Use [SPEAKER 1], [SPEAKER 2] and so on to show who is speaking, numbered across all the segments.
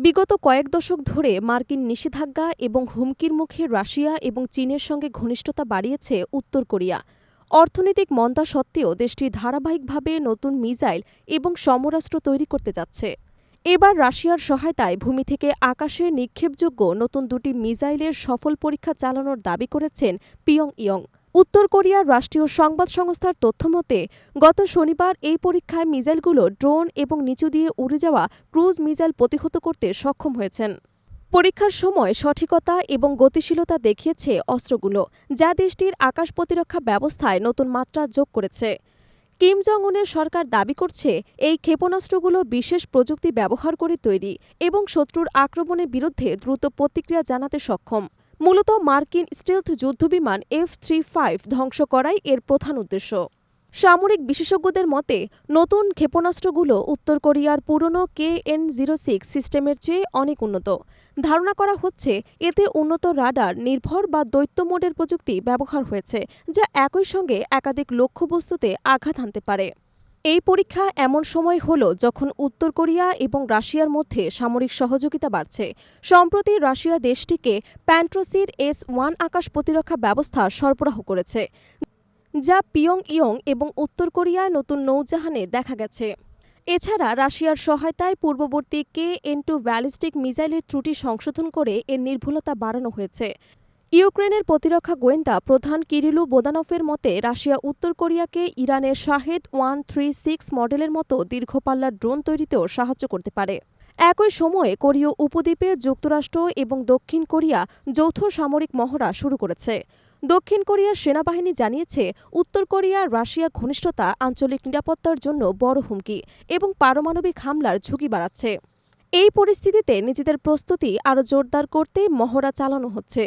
[SPEAKER 1] বিগত কয়েক দশক ধরে মার্কিন নিষেধাজ্ঞা এবং হুমকির মুখে রাশিয়া এবং চীনের সঙ্গে ঘনিষ্ঠতা বাড়িয়েছে উত্তর কোরিয়া। অর্থনৈতিক মন্দা সত্ত্বেও দেশটি ধারাবাহিকভাবে নতুন মিসাইল এবং সমরাস্ত্র তৈরি করতে যাচ্ছে। এবার রাশিয়ার সহায়তায় ভূমি থেকে আকাশে নিক্ষেপযোগ্য নতুন দুটি মিসাইলের সফল পরীক্ষা চালানোর দাবি করেছেন পিয়ং ইয়ং উত্তর কোরিয়ার রাষ্ট্রীয় সংবাদ সংস্থার তথ্যমতে গত শনিবার এই পরীক্ষায় মিসাইলগুলো ড্রোন এবং নিচু দিয়ে উড়ে যাওয়া ক্রুজ মিসাইল প্রতিহত করতে সক্ষম হয়েছেন। পরীক্ষার সময় সঠিকতা এবং গতিশীলতা দেখিয়েছে অস্ত্রগুলো, যা দেশটির আকাশ প্রতিরক্ষা ব্যবস্থায় নতুন মাত্রা যোগ করেছে। কিম জং উনের সরকার দাবি করছে, এই ক্ষেপণাস্ত্রগুলো বিশেষ প্রযুক্তি ব্যবহার করে তৈরি এবং শত্রুর আক্রমণের বিরুদ্ধে দ্রুত প্রতিক্রিয়া জানাতে সক্ষম। মূলত মার্কিন স্টিলথ যুদ্ধবিমান এফ থ্রি ফাইভ ধ্বংস করাই এর প্রধান উদ্দেশ্য। সামরিক বিশেষজ্ঞদের মতে, নতুন ক্ষেপণাস্ত্রগুলো উত্তর কোরিয়ার পুরনো কে এন জিরো সিক্স সিস্টেমের চেয়ে অনেক উন্নত। ধারণা করা হচ্ছে, এতে উন্নত রাডার নির্ভর বা দৈত্য মোডের প্রযুক্তি ব্যবহার হয়েছে, যা একই সঙ্গে একাধিক লক্ষ্যবস্তুতে আঘাত হানতে পারে। এই পরীক্ষা এমন সময় হল যখন উত্তর কোরিয়া এবং রাশিয়ার মধ্যে সামরিক সহযোগিতা বাড়ছে। সম্প্রতি রাশিয়া দেশটিকে প্যান্ট্রোসির এস ওয়ান আকাশ প্রতিরক্ষা ব্যবস্থা সরবরাহ করেছে, যা পিয়ং ইয়ং এবং উত্তর কোরিয়ায় নতুন নৌজাহানে দেখা গেছে। এছাড়া রাশিয়ার সহায়তায় পূর্ববর্তী কে এন টু ব্যালিস্টিক মিসাইলের ত্রুটি সংশোধন করে এর নির্ভুলতা বাড়ানো হয়েছে। ইউক্রেনের প্রতিরক্ষা গোয়েন্দা প্রধান কিরিলু বোদানফের মতে, রাশিয়া উত্তর কোরিয়াকে ইরানের শাহেদ ওয়ান থ্রি সিক্স মডেলের মতো দীর্ঘপাল্লার ড্রোন তৈরিতেও সাহায্য করতে পারে। একই সময়ে কোরীয় উপদ্বীপে যুক্তরাষ্ট্র এবং দক্ষিণ কোরিয়া যৌথ সামরিক মহড়া শুরু করেছে। দক্ষিণ কোরিয়ার সেনাবাহিনী জানিয়েছে, উত্তর কোরিয়া রাশিয়া ঘনিষ্ঠতা, আঞ্চলিক নিরাপত্তার জন্য বড় হুমকি এবং পারমাণবিক হামলার ঝুঁকি বাড়াচ্ছে। এই পরিস্থিতিতে নিজেদের প্রস্তুতি আরও জোরদার করতে মহড়া চালানো হচ্ছে।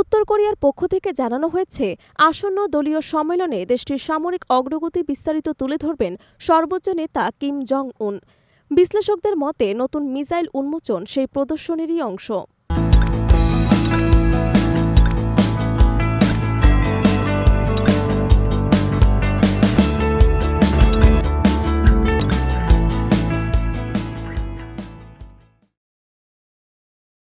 [SPEAKER 1] উত্তর কোরিয়ার পক্ষ থেকে জানানো হয়েছে, আসন্ন দলীয় সম্মেলনে দেশটির সামরিক অগ্রগতি বিস্তারিত তুলে ধরবেন সর্বোচ্চ নেতা কিম জং উন। বিশ্লেষকদের মতে, নতুন মিসাইল উন্মোচন সেই প্রদর্শনেরই অংশ।